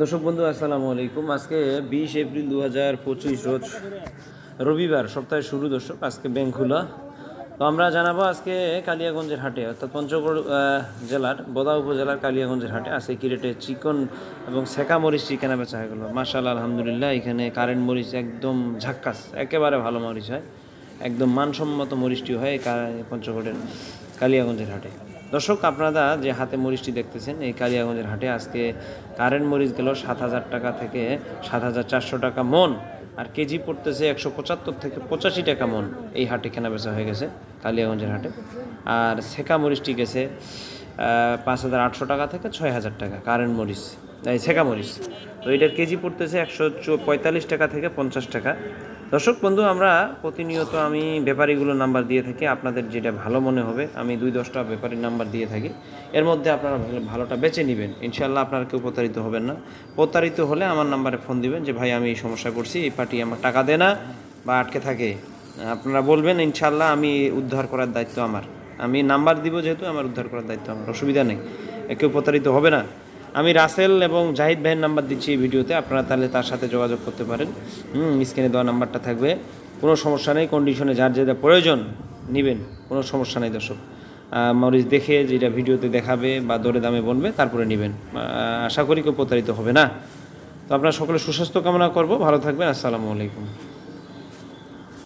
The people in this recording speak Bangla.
দর্শক বন্ধু, আসসালামু আলাইকুম। আজকে বিশ এপ্রিল দু হাজার পঁচিশ রোজ রবিবার, সপ্তাহের শুরু দর্শক, আজকে ব্যাংক খোলা তো আমরা জানাব আজকে কালিয়াগঞ্জের হাটে, অর্থাৎ পঞ্চগড় জেলার, বোদা উপজেলার কালিয়াগঞ্জের হাটে আজকে কিরেটে চিকন এবং সেকা মরিচ চিকেনা বেচা হয়ে গেলো। মার্শাল আলহামদুলিল্লাহ, এখানে কারেন্ট মরিচ একদম ঝাক্কাস, একেবারে ভালো মরিচ হয়। একদম মানসম্মত মরিচটি হয় পঞ্চগড়ের কালিয়াগঞ্জের হাটে। দর্শক, আপনারা যে হাতে মরিচটি দেখতেছেন, এই কালিয়াগঞ্জের হাটে আজকে কারেন্ট মরিচ গেল সাত হাজার টাকা থেকে সাত হাজার চারশো টাকা মন, আর কেজি পড়তেছে একশো পঁচাত্তর থেকে পঁচাশি টাকা মন। এই হাটে কেনাবেচা হয়ে গেছে কালিয়াগঞ্জের হাটে। আর সেকা মরিচটি গেছে পাঁচ হাজার আটশো টাকা থেকে ছয় হাজার টাকা, কারেন্ট মরিচ, এই সেকা মরিচ। তো এটার কেজি পড়তেছে একশো পঁয়তাল্লিশ টাকা থেকে পঞ্চাশ টাকা। দর্শক, বন্ধু, আমরা প্রতিনিয়ত আমি ব্যাপারীগুলোর নাম্বার দিয়ে থাকি। আপনাদের যেটা ভালো মনে হবে, আমি দুই দশটা ব্যাপারীর নাম্বার দিয়ে থাকি। এর মধ্যে আপনারা ভালো- ভালোটা বেছে নেবেন। ইনশাল্লাহ আপনারা কেউ প্রতারিত হবেন না। প্রতারিত হলে আমার নাম্বারে ফোন দিবেন যে, ভাই, আমি এই সমস্যা করছি, এই পার্টি আমার টাকা দেয় না বা আটকে থাকে। আপনারা বলবেন ইনশাল্লাহ আমি উদ্ধার করার দায়িত্ব আমার। আমি নাম্বার দিব যেহেতু আমার উদ্ধার করার দায়িত্ব আমার, অসুবিধা নেই। কেউ প্রতারিত হবে না। আমি রাসেল এবং জাহিদ ভাইয়ের নাম্বার দিচ্ছি এই ভিডিওতে, আপনারা তাহলে তার সাথে যোগাযোগ করতে পারেন। স্ক্রিনে দেওয়া নাম্বারটা থাকবে। কোনো সমস্যা নেই কন্ডিশনে যার যেটা প্রয়োজন নেবেন, কোনো সমস্যা নেই দর্শক। মরিচ দেখে যেটা ভিডিওতে দেখাবে বা দরে দামে বলবে তারপরে নেবেন। আশা করি কেউ প্রতারিত হবে না। তো আপনার সকলে সুস্বাস্থ্য কামনা করব, ভালো থাকবেন, আসসালামু আলাইকুম।